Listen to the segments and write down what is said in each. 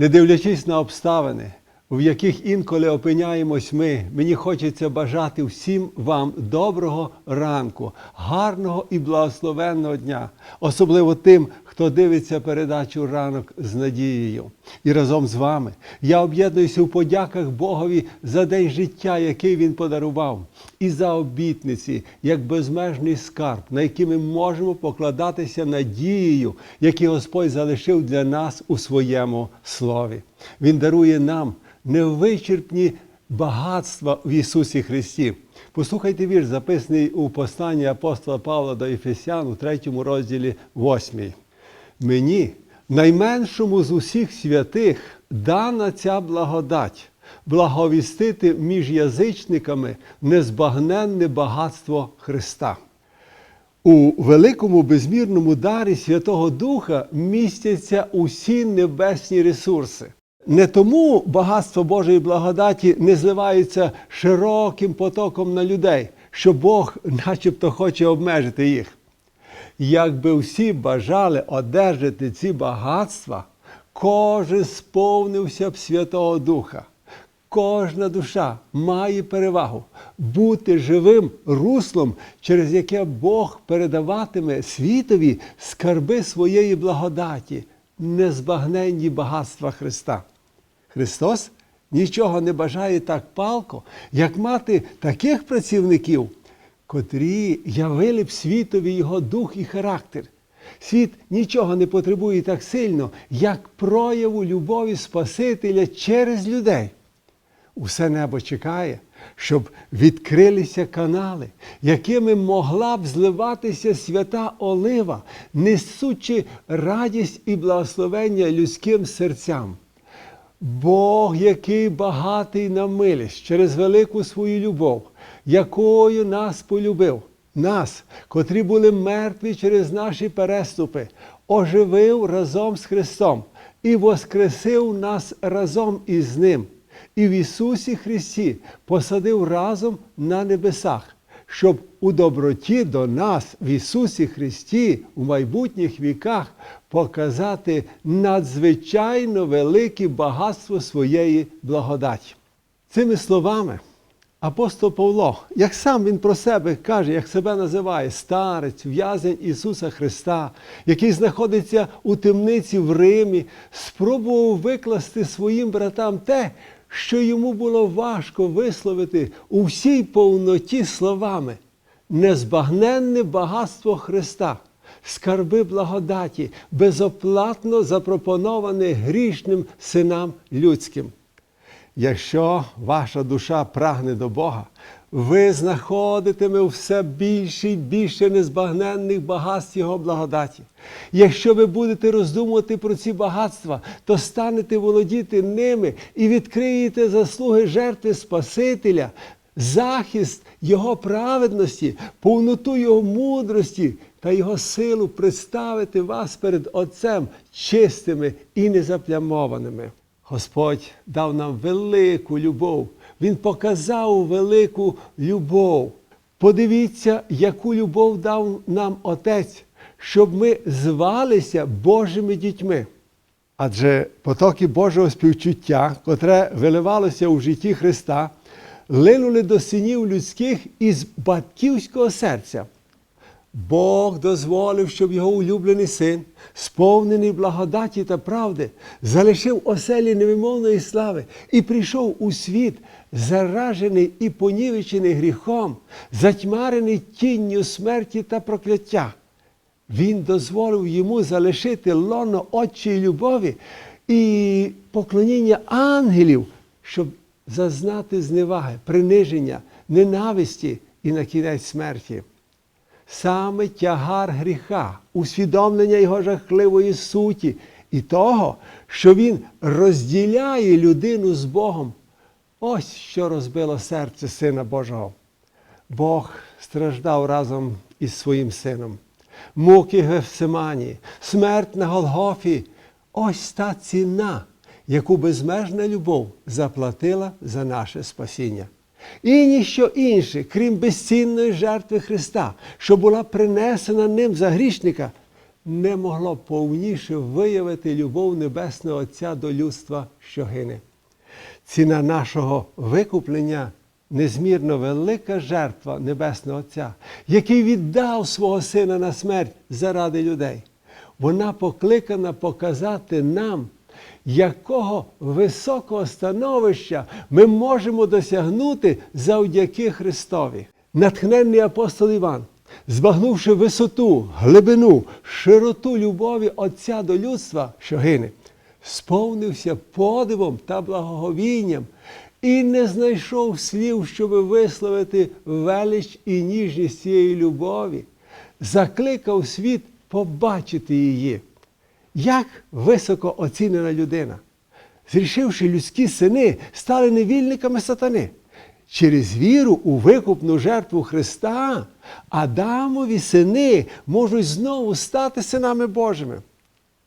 Не дивлячись на обставини, в яких інколи опиняємось ми, мені хочеться бажати всім вам доброго ранку, гарного і благословенного дня, особливо тим, хто дивиться передачу ранок з надією. І разом з вами я об'єднуюся в подяках Богові за день життя, який він подарував, і за обітниці, як безмежний скарб, на який ми можемо покладатися надією, який Господь залишив для нас у своєму слові. Він дарує нам невичерпні багатства в Ісусі Христі. Послухайте вірш, записаний у посланні апостола Павла до Ефесян у третьому розділі 8. Мені, найменшому з усіх святих, дана ця благодать благовістити між язичниками незбагненне багатство Христа. У великому безмірному дарі Святого Духа містяться усі небесні ресурси. Не тому багатство Божої благодаті не зливається широким потоком на людей, що Бог начебто хоче обмежити їх. Якби всі бажали одержати ці багатства, кожен сповнився б Святого Духа. Кожна душа має перевагу бути живим руслом, через яке Бог передаватиме світові скарби своєї благодаті, незбагненні багатства Христа. Христос нічого не бажає так палко, як мати таких працівників, котрі явили б світові його дух і характер. Світ нічого не потребує так сильно, як прояву любові Спасителя через людей. Усе небо чекає, щоб відкрилися канали, якими могла б зливатися свята олива, несучи радість і благословення людським серцям. Бог, який багатий на милість через велику свою любов, якою нас полюбив, нас, котрі були мертві через наші переступи, оживив разом з Христом і воскресив нас разом із Ним. І в Ісусі Христі посадив разом на небесах, щоб у доброті до нас в Ісусі Христі у майбутніх віках показати надзвичайно велике багатство своєї благодаті. Цими словами апостол Павло, як сам він про себе каже, як себе називає старець, в'язень Ісуса Христа, який знаходиться у темниці в Римі, спробував викласти своїм братам те, що йому було важко висловити у всій повноті словами незбагненне багатство Христа, скарби благодаті, безоплатно запропоноване грішним синам людським. Якщо ваша душа прагне до Бога, ви знаходитиме все більше і більше незбагненних багатств Його благодаті. Якщо ви будете роздумувати про ці багатства, то станете володіти ними і відкриєте заслуги жертви Спасителя, захист Його праведності, повноту Його мудрості та Його силу представити вас перед Отцем чистими і незаплямованими. Господь дав нам велику любов. Він показав велику любов. Подивіться, яку любов дав нам Отець, щоб ми звалися Божими дітьми. Адже потоки Божого співчуття, котре виливалося у житті Христа, линули до синів людських із батьківського серця. Бог дозволив, щоб його улюблений син, сповнений благодаті та правди, залишив оселі невимовної слави і прийшов у світ, заражений і понівечений гріхом, затьмарений тінню смерті та прокляття. Він дозволив йому залишити лоно отчої любові і поклоніння ангелів, щоб зазнати зневаги, приниження, ненависті і на кінець смерті саме тягар гріха, усвідомлення його жахливої суті і того, що він розділяє людину з Богом. Ось що розбило серце Сина Божого. Бог страждав разом із своїм сином. Муки Гефсимані, смерть на Голгофі. Ось та ціна, яку безмежна любов заплатила за наше спасіння. І ніщо інше, крім безцінної жертви Христа, що була принесена ним за грішника, не могло повніше виявити любов Небесного Отця до людства, що гине. Ціна нашого викуплення незмірно велика жертва Небесного Отця, який віддав свого Сина на смерть заради людей. Вона покликана показати нам, якого високого становища ми можемо досягнути завдяки Христові. Натхненний апостол Іван, збагнувши висоту, глибину, широту любові Отця до людства, що гине, сповнився подивом та благоговінням і не знайшов слів, щоб висловити велич і ніжність цієї любові, закликав світ побачити її. Як високо оцінена людина, зрішивши людські сини, стали невільниками сатани. Через віру у викупну жертву Христа Адамові сини можуть знову стати синами Божими.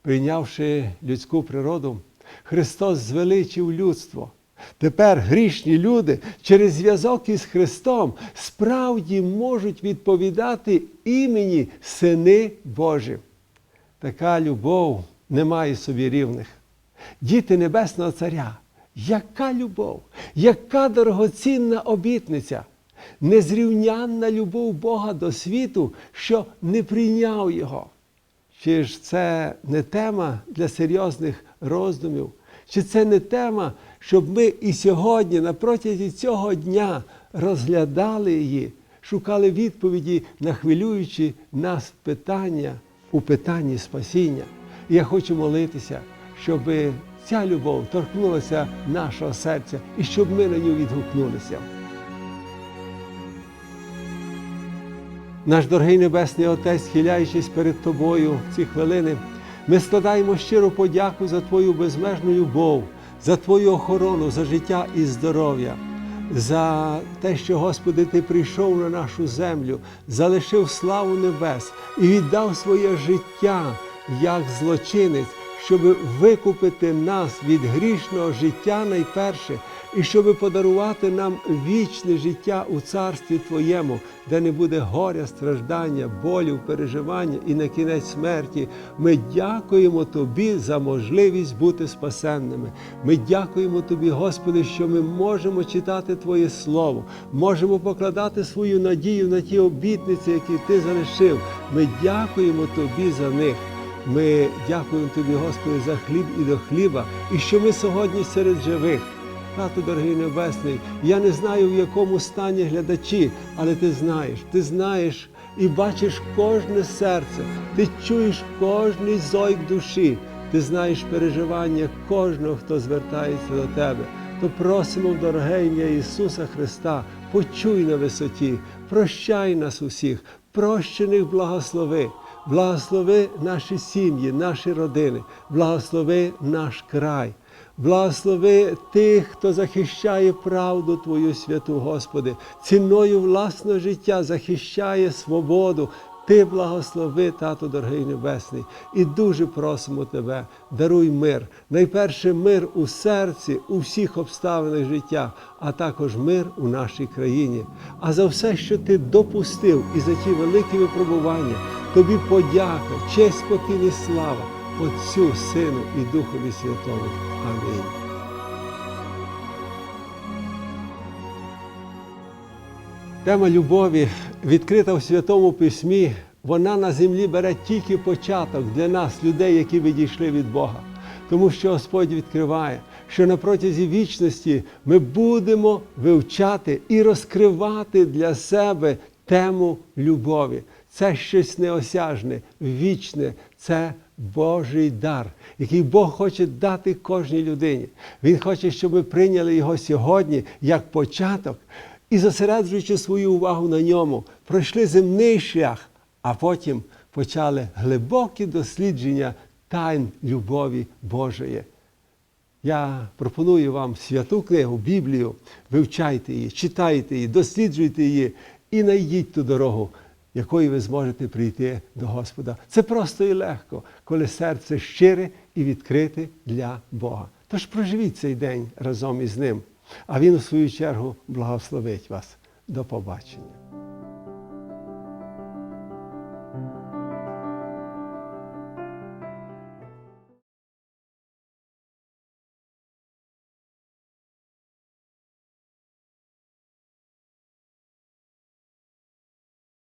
Прийнявши людську природу, Христос звеличив людство. Тепер грішні люди через зв'язок із Христом справді можуть відповідати імені Сини Божі. Така любов не має собі рівних. Діти Небесного Царя, яка любов, яка дорогоцінна обітниця, незрівнянна любов Бога до світу, що не прийняв Його. Чи ж це не тема для серйозних роздумів? Чи це не тема, щоб ми і сьогодні, на протязі цього дня, розглядали її, шукали відповіді на хвилюючі нас питання у питанні спасіння? І я хочу молитися, щоб ця любов торкнулася нашого серця і щоб ми на нього відгукнулися. Наш дорогий Небесний Отець, схиляючись перед Тобою в ці хвилини, ми складаємо щиру подяку за Твою безмежну любов, за Твою охорону, за життя і здоров'я, за те, що, Господи, Ти прийшов на нашу землю, залишив славу небес і віддав своє життя як злочинець, щоб викупити нас від грішного життя найперше, і щоб подарувати нам вічне життя у царстві Твоєму, де не буде горя, страждання, болю, переживання і на кінець смерті. Ми дякуємо Тобі за можливість бути спасенними. Ми дякуємо Тобі, Господи, що ми можемо читати Твоє Слово, можемо покладати свою надію на ті обітниці, які Ти залишив. Ми дякуємо Тобі за них. Ми дякуємо Тобі, Господи, за хліб і до хліба, і що ми сьогодні серед живих. Тато, дорогий Небесний, я не знаю, в якому стані глядачі, але ти знаєш, ти знаєш і бачиш кожне серце, ти чуєш кожний зойк душі, ти знаєш переживання кожного, хто звертається до тебе. То просимо в дороге ім'я Ісуса Христа, почуй на висоті, прощай нас усіх, прощених благослови. Благослови наші сім'ї, наші родини, благослови наш край, благослови тих, хто захищає правду Твою святу, Господи, ціною власного життя захищає свободу. Ти благослови, Тато дорогий Небесний, і дуже просимо Тебе, даруй мир. Найперше мир у серці, у всіх обставинах життя, а також мир у нашій країні. А за все, що ти допустив, і за ті великі випробування, тобі подяка, честь, спокій і слава Отцю, Сину і Духові Святому. Амінь. Тема любові відкрита в Святому Письмі. Вона на землі бере тільки початок для нас, людей, які відійшли від Бога. Тому що Господь відкриває, що на протязі вічності ми будемо вивчати і розкривати для себе тему любові. Це щось неосяжне, вічне, це Божий дар, який Бог хоче дати кожній людині. Він хоче, щоб ми прийняли його сьогодні як початок і, зосереджуючи свою увагу на ньому, пройшли земний шлях, а потім почали глибокі дослідження тайн любові Божої. Я пропоную вам святу книгу, Біблію, вивчайте її, читайте її, досліджуйте її і найдіть ту дорогу, якою ви зможете прийти до Господа. Це просто і легко, коли серце щире і відкрите для Бога. Тож проживіть цей день разом із ним, а Він, у свою чергу, благословить вас. До побачення.